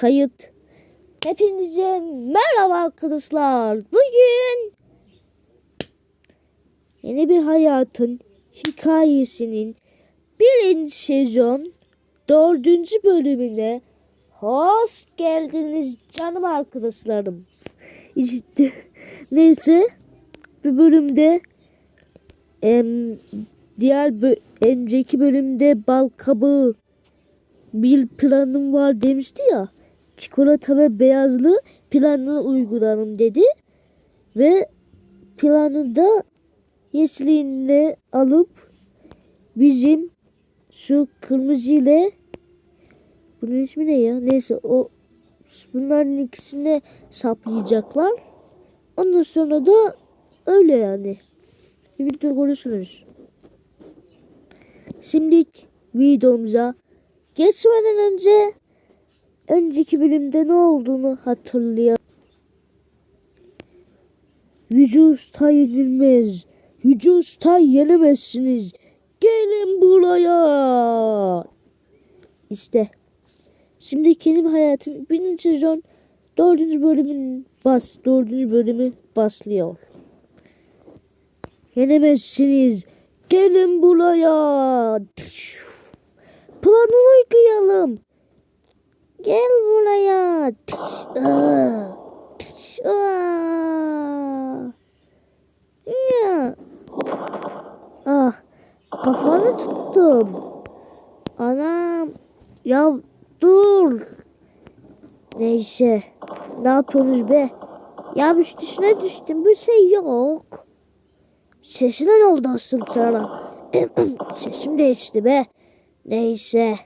Kayıt. Hepinize merhaba arkadaşlar. Bugün yeni bir hayatın hikayesinin birinci sezon dördüncü bölümüne hoş geldiniz canım arkadaşlarım. İşte neyse bir bölümde em, diğer bö- önceki bölümde bal kabağı bir planım var demişti ya. Çikolata ve beyazlı planını uygularım dedi. Ve planı da yeşiliğini alıp bizim şu kırmızı ile bunun ismi ne ya? Neyse o bunların ikisini saplayacaklar. Ondan sonra da öyle yani. Birlikte konuşuruz. Şimdi videomuza geçmeden önce önceki bölümde ne olduğunu hatırlayalım. Yüce Usta yenilmez. Yüce yenemezsiniz. Gelin buraya. İşte. Şimdi kendi hayatın birinci sezon dördüncü bölümün bas dördüncü bölümü başlıyor. Yenemezsiniz. Gelin buraya. Planını uygulayalım. Gel buraya. Ya. Ah, kafanı tuttum. Anam. Ya dur. Neyse. Ne yapıyorsunuz be? Ya bir üstüne düştüm. Bir şey yok. Sesine ne oldu asıl sana? Sesim değişti be. Neyse.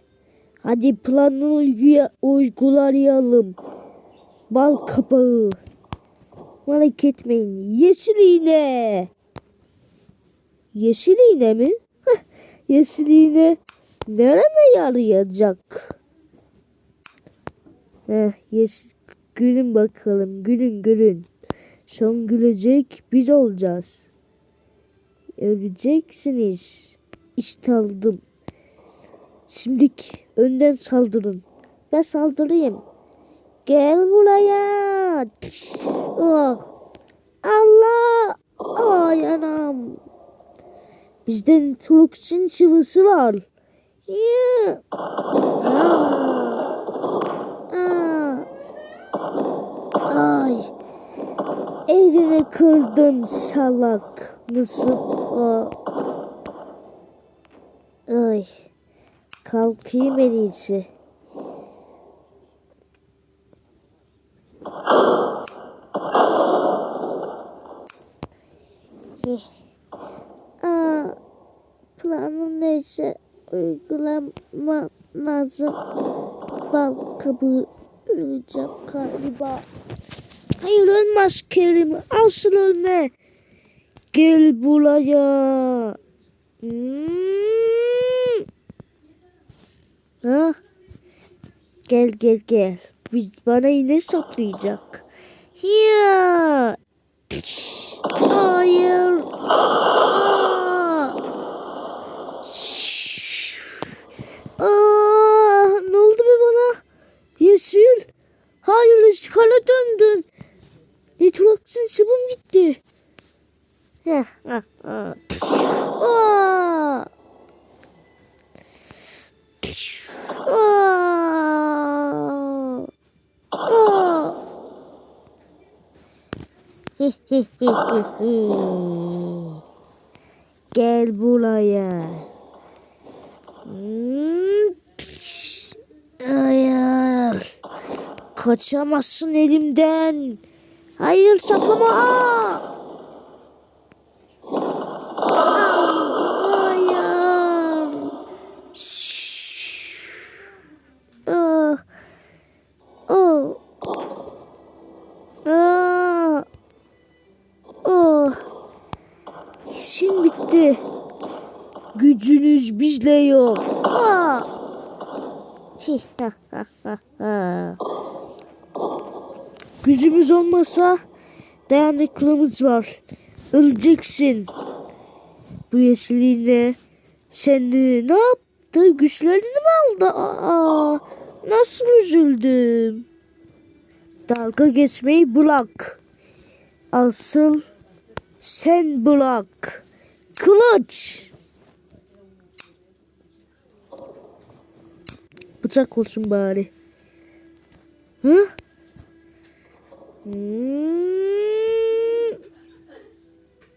Hadi planını uygulayalım. Bal kapağı. Merak etmeyin. Yeşil iğne. Yeşil iğne mi? Yeşil iğne nerede yarayacak? Heh, yes, gülün bakalım. Gülün gülün. Son gülecek biz olacağız. Öleceksiniz. İşte aldım. Şimdilik önden saldırın. Ben saldırayım. Gel buraya. Oh. Allah. Ay anam. Bizden Turkçin çıvısı var. Aa. Aa. Ay. Elini kırdın salak mısın? Aa. Ay. Kalkayım en iyisi. Aa, planın neyse uygulama lazım. Bal kabuğu öleceğim galiba. Hayır ölmez Kerim. Asıl ölme. Gel buraya. Hmm. Ha? Gel gel gel. Biz bana iğne saplayacak. Ya. Hayır. Aa. Aa, ne oldu be bana? Yeşil. Hayır işgale döndün. Nitroxin sıvım gitti. Heh, heh, heh. Hi, hi, hi, hi. Gel buraya. Hmm. Hayır. Kaçamazsın elimden. Hayır saklama. Aa, Hayır. Şşş. Aa. Oh. Aa. Oh. İşin bitti. Ha. Gücümüz olmasa dayanıklılığımız var. Öleceksin. Bu yeşiliğine sen ne yaptı? Güçlerini mi aldı? Aa, Nasıl üzüldüm. Dalga geçmeyi bırak. Asıl sen bırak. Kılıç. Bıçak olsun bari. Hı? Hmm.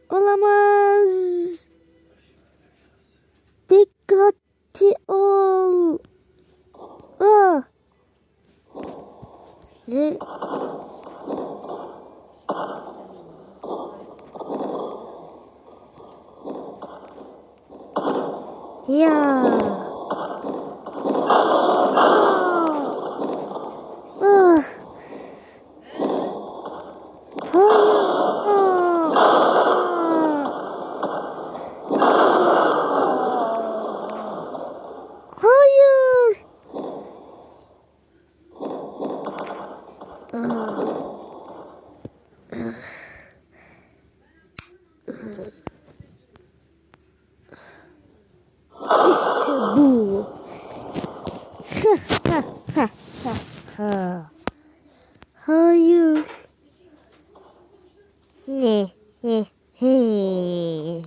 Olamaz. Dikkatli ol. Ah. Ne? Ya. Ah. Ah. Hayır. Ah. Hayır. İşte bu. Ha, ha, ha, ha, ha. Hayır. Ne? He, he.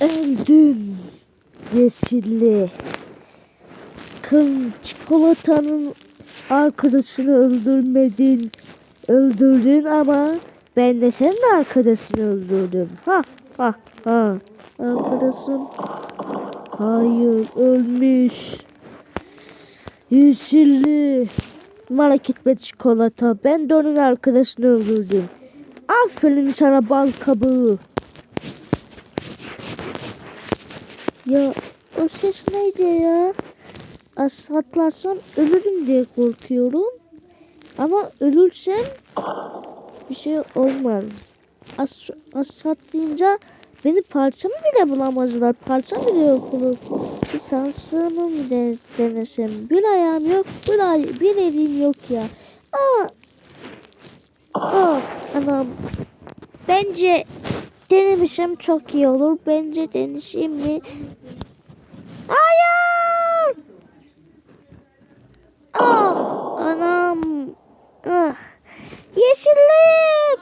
Öldüm. Yeşilli. Kın çikolatanın arkadaşını öldürmedin. Öldürdün ama ben de senin arkadaşını öldürdüm. Ha ha ha. Arkadaşım. Hayır ölmüş. Yeşilli. Merak etme çikolata. Ben de onun arkadaşını öldürdüm. Aferin sana bal kabuğu. Ya o ses neydi ya? Asatlarsam ölürüm diye korkuyorum. Ama ölürsem bir şey olmaz. As asatlayınca beni parça mı bile bulamazlar. Parça bile yok olur. Bir sansımı mı de denesem? Bir ayağım yok, bir, ay bir elim yok ya. Aa. Aa, anam. Bence denemişim çok iyi olur. Bence deneyeyim mi? Hayır! Ah, anam. Ah. Yeşilli,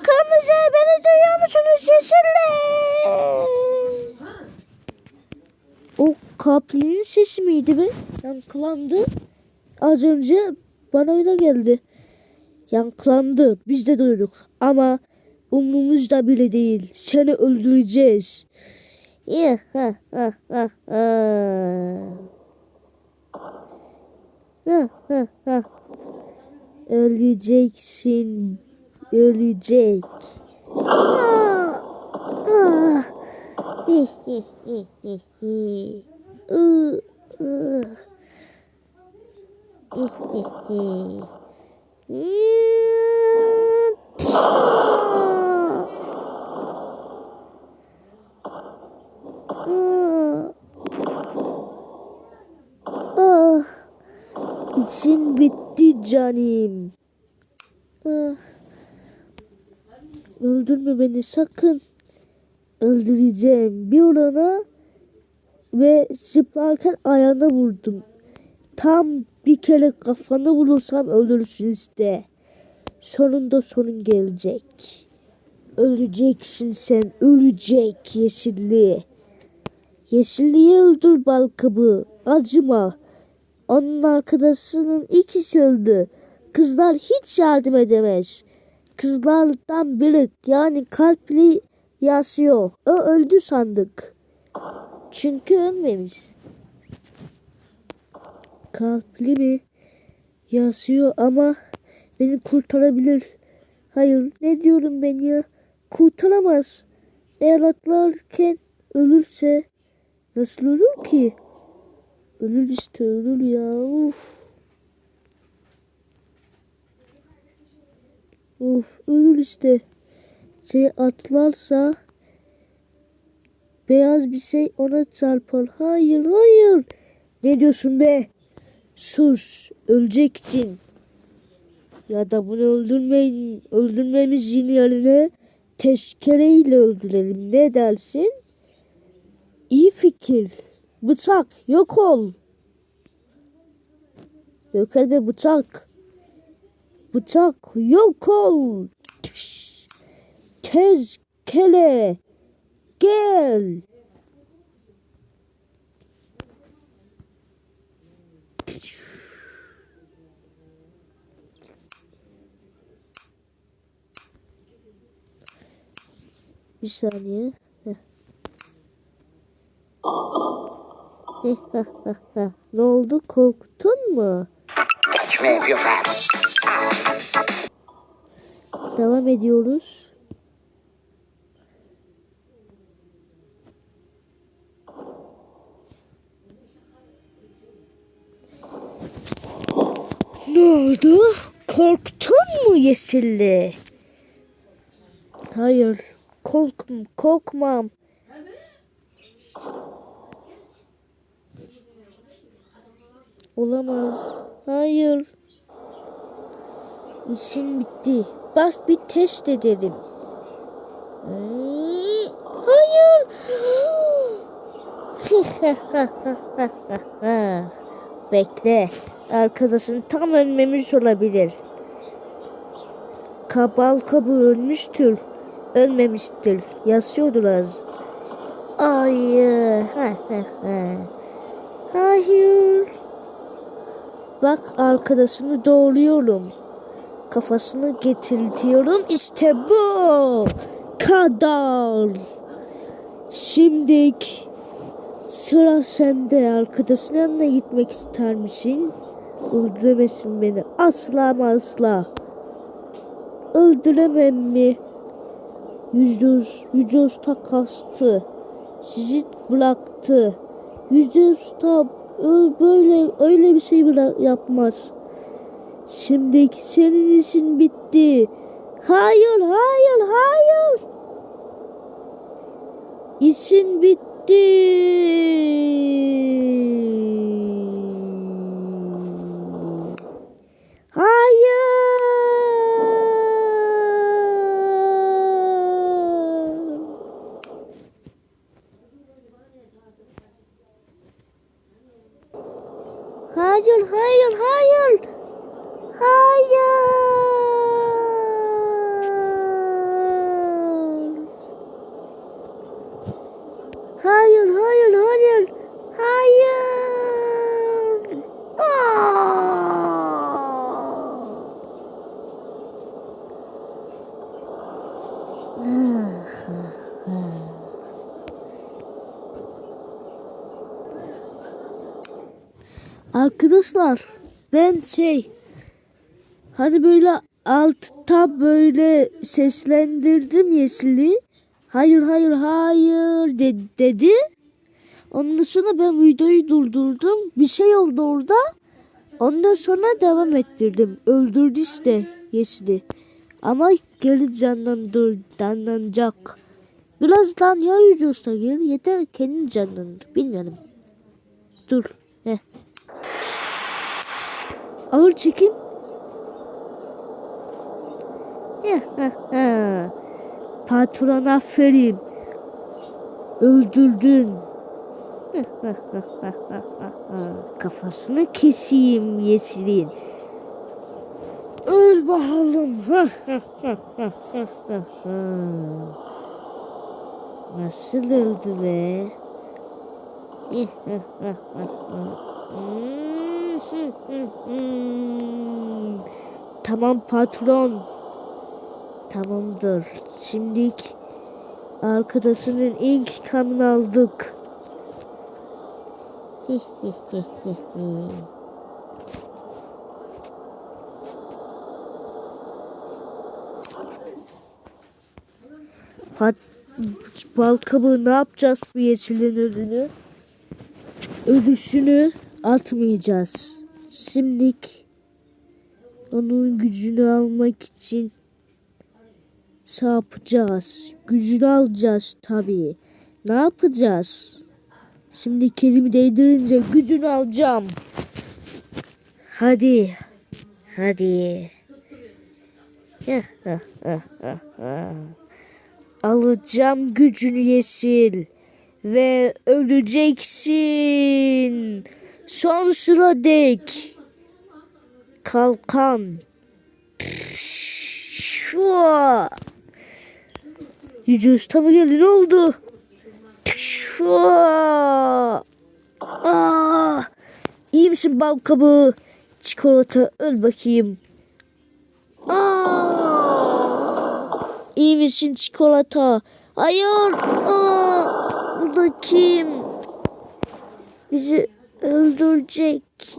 kırmızı beni duyuyor musunuz yeşilli? O kaplinin sesi miydi be? Yankılandı. Az önce bana öyle geldi. Yankılandı. Biz de duyduk. Ama umrumuzda bile değil. Seni öldüreceğiz. Ya, ha, ha, ha, ha. Öleceksin. Ölecek. Ah, ah. Hi, hi, hi, hi, hi. Hi. Hmm, ah. Ah. Ah. İçin canım. Ah. Öldürme beni sakın. Öldüreceğim. Bir orana ve zıplarken ayağına vurdum. Tam bir kere kafanı vurursam ölürsün işte. Sonunda sonun gelecek. Öleceksin sen. Ölecek yeşilli. Yeşilliyi öldür balkabı. Acıma. Onun arkadaşının ikisi öldü. Kızlar hiç yardım edemez. Kızlardan biri yani kalpli yaşıyor. O öldü sandık. Çünkü ölmemiş. Kalpli mi? Yaşıyor ama beni kurtarabilir. Hayır ne diyorum ben ya? Kurtaramaz. Eğer atlarken ölürse nasıl ölür ki? Ölür işte ölür ya. Uf. Uf ölür işte. Şey atlarsa beyaz bir şey ona çarpar. Hayır hayır. Ne diyorsun be? Sus. Öleceksin. Ya da bunu öldürmeyin. Öldürmemiz yerine tezkereyle öldürelim. Ne dersin? İyi fikir. Bıçak yok ol. Gökalp bıçak. Bıçak yok ol. Tüş. Tezkele. Gel. Bir saniye. Heh. Heh, heh, heh, heh. ne oldu? Korktun mu? Devam ediyoruz. Ne oldu? Korktun mu Yeşilli? Hayır. Kork korkmam. Olamaz. Hayır. İşin bitti. Bak bir test edelim. Ee, Hayır. Bekle. Arkadaşın tam ölmemiş olabilir. Kabal kabuğu ölmüştür. Ölmemiştir. Yaşıyordur az. Hayır. Hayır. Bak arkadaşını doğruyorum. Kafasını getirtiyorum. İşte bu kadar. Şimdi sıra sende. Arkadaşın yanına gitmek ister misin? Öldüremesin beni. Asla ama asla. Öldüremem mi? Yüzde yüz, yüz takastı. Sizi bıraktı. Yüzde yüz ta ö- böyle öyle bir şey bıra- yapmaz. Şimdi senin işin bitti. Hayır, hayır, hayır. İşin bitti. Hayır. Hayır, hayır, hayır. Hayır. Hayır, hayır, hayır. Hayır. Aa! Arkadaşlar ben şey hani böyle altta böyle seslendirdim Yeşil'i. Hayır hayır hayır de- dedi. Ondan sonra ben videoyu durdurdum. Bir şey oldu orada. Ondan sonra devam ettirdim. Öldürdü işte Yeşil'i. Ama geri canlandır. Birazdan ya yüzüyorsa geri yeter kendi canlanır. Bilmiyorum. Dur. Heh. Ağır çekim. Patron aferin. Öldürdün. Kafasını keseyim yeşilin. Öl bakalım. Nasıl öldü be? Tamam patron. Tamamdır. Şimdilik arkadaşının ilk kanını aldık. Pat bal kabuğu ne yapacağız bu yeşilin ölünü? Ölüsünü atmayacağız. Şimdilik onun gücünü almak için şey yapacağız. Gücünü alacağız tabii. Ne yapacağız? Şimdi kelimi değdirince gücünü alacağım. Hadi. Hadi. Alacağım gücünü yeşil. Ve öleceksin. Son sıra dek. kalkan. Yüce Usta mı geldi ne oldu? Aa, iyi misin bal kabuğu? Çikolata öl bakayım. Aa, iyi misin çikolata? Hayır. Aa, bu da kim? Bizi öldürecek.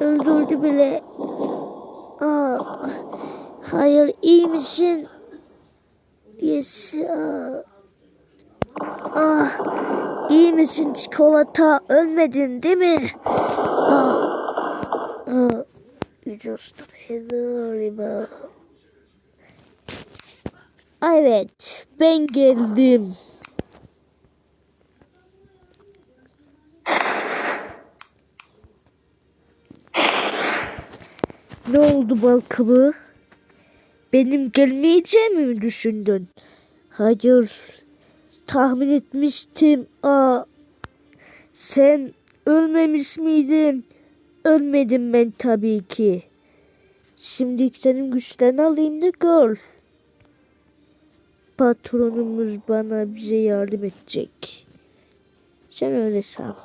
Öldürdü bile. Aa, hayır iyi misin? Yes. Aa. Ah, iyi misin çikolata? Ölmedin değil mi? Ah, ah, you just galiba. Evet, ben geldim. Ne oldu bal kabuğu? Benim gelmeyeceğimi mi düşündün? Hayır, tahmin etmiştim. Aa, sen ölmemiş miydin? Ölmedim ben tabii ki. Şimdi senin güçlerini alayım da gör. Patronumuz bana bize yardım edecek. Sen öyle san.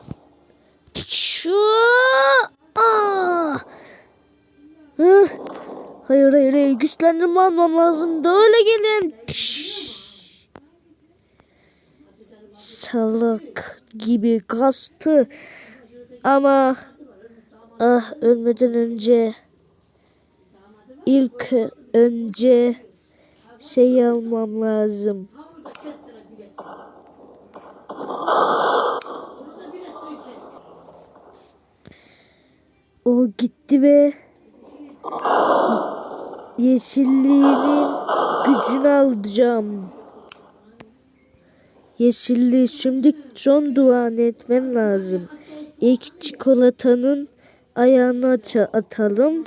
Şu Aa! Hı? Hayır hayır hayır güçlendirme almam lazım da öyle gelin. Salak gibi kastı. Ama ah ölmeden önce ilk önce şey almam lazım. O gitti ve yeşilliğinin gücünü alacağım. Yeşilliği şimdi son duanı etmen lazım. İlk çikolatanın ayağını aça atalım.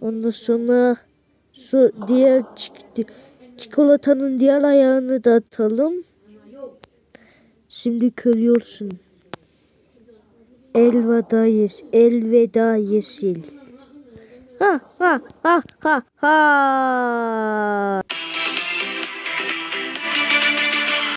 Ondan sonra su diğer çik- çikolatanın diğer ayağını da atalım. Şimdi görüyorsun. Elveda yes, elveda yeşil. Ha ha ha ha ha.